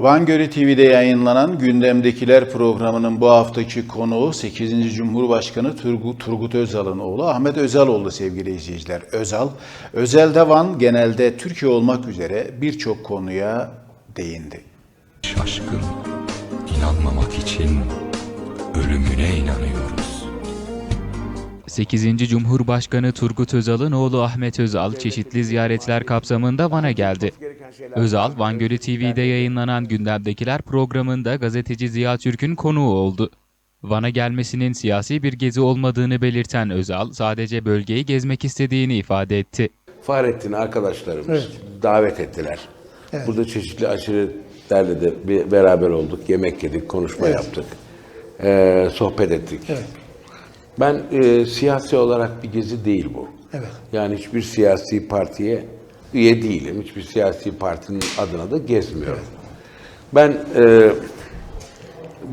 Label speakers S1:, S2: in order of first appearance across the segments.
S1: Van Gölü TV'de yayınlanan Gündemdekiler programının bu haftaki konuğu 8. Cumhurbaşkanı Turgut, Özal'ın oğlu Ahmet Özal oldu sevgili izleyiciler. Özal, Özel'de Van genelde Türkiye olmak üzere birçok konuya değindi.
S2: Şaşkın, inanmamak için ölümüne inanıyoruz.
S3: 8. Cumhurbaşkanı Turgut Özal'ın oğlu Ahmet Özal çeşitli ziyaretler kapsamında Van'a geldi. Özal, Van Gölü TV'de yayınlanan Gündemdekiler programında gazeteci Ziya Türk'ün konuğu oldu. Van'a gelmesinin siyasi bir gezi olmadığını belirten Özal, sadece bölgeyi gezmek istediğini ifade etti.
S4: Fahrettin arkadaşlarımız davet ettiler. Burada çeşitli aşiretlerle de bir beraber olduk. Yemek yedik, konuşma yaptık. Ee, sohbet ettik. Ben e, siyasi olarak bir gezi değil bu.
S5: Evet.
S4: Yani hiçbir siyasi partiye üye değilim. Hiçbir siyasi partinin adına da gezmiyorum. Ben e,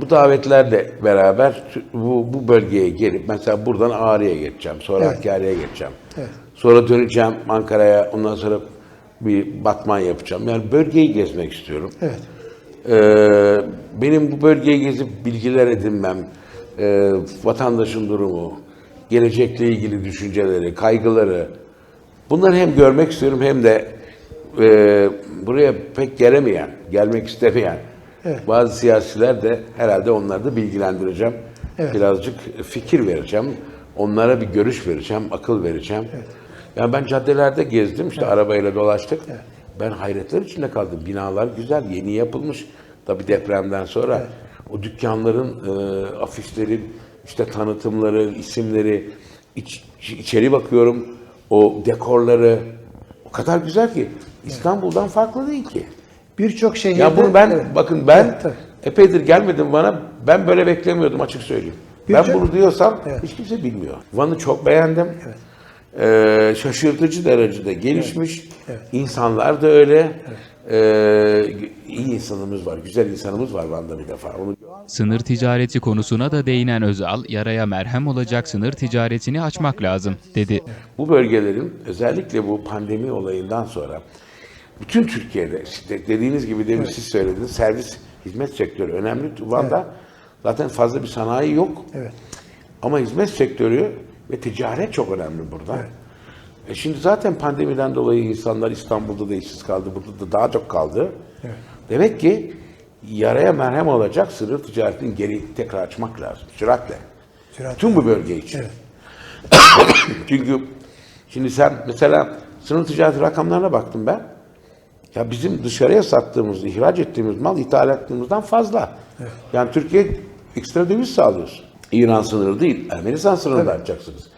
S4: bu davetlerle beraber bu, bu bölgeye gelip mesela buradan Ağrı'ya geçeceğim. Sonra
S5: Evet.
S4: Hakkari'ye geçeceğim.
S5: Evet.
S4: Sonra döneceğim Ankara'ya. Ondan sonra bir Batman yapacağım. Yani bölgeyi gezmek istiyorum.
S5: Evet.
S4: Ee, benim bu bölgeyi gezip bilgiler edinmem, e, vatandaşın durumu, gelecekle ilgili düşünceleri, kaygıları, bunları hem görmek istiyorum hem de e, buraya pek gelemeyen, gelmek istemeyen
S5: Evet.
S4: bazı siyasiler de herhalde onları da bilgilendireceğim.
S5: Evet.
S4: Birazcık fikir vereceğim. Onlara bir görüş vereceğim, akıl vereceğim. Yani ben caddelerde gezdim, işte arabayla dolaştık. Ben hayretler içinde kaldım. Binalar güzel, yeni yapılmış. Tabii depremden sonra o dükkanların e, afişleri, işte tanıtımları, isimleri, iç, içeri bakıyorum, o dekorları o kadar güzel ki İstanbul'dan farklı değil ki.
S5: Birçok şehirde...
S4: Ya bunu ben
S5: Evet.
S4: bakın ben
S5: Evet, tabii.
S4: epeydir gelmedim bana. Ben böyle beklemiyordum açık söyleyeyim. ben
S5: Birçok-
S4: bunu diyorsam
S5: Evet.
S4: hiç kimse bilmiyor. Van'ı çok beğendim. Ee, şaşırtıcı derecede gelişmiş. İnsanlar da öyle. Ee, iyi insanımız var, güzel insanımız var Van'da bir defa. Onu
S3: Sınır ticareti konusuna da değinen Özal, yaraya merhem olacak sınır ticaretini açmak lazım, dedi.
S4: Bu bölgelerin özellikle bu pandemi olayından sonra bütün Türkiye'de işte dediğiniz gibi demin siz söylediniz servis hizmet sektörü önemli. Van'da zaten fazla bir sanayi yok.
S5: Evet.
S4: Ama hizmet sektörü ve ticaret çok önemli burada. E şimdi zaten pandemiden dolayı insanlar İstanbul'da da işsiz kaldı, burada da daha çok kaldı. Demek ki yaraya merhem olacak sınır ticaretini geri tekrar açmak lazım. Süratle.
S5: Süratle.
S4: Tüm bu bölge için. Çünkü şimdi sen mesela sınır ticareti rakamlarına baktım ben. Ya bizim dışarıya sattığımız, ihraç ettiğimiz mal ithal ettiğimizden fazla. Yani Türkiye ekstra döviz sağlıyorsun. İran sınırı değil, Ermenistan sınırını da açacaksınız.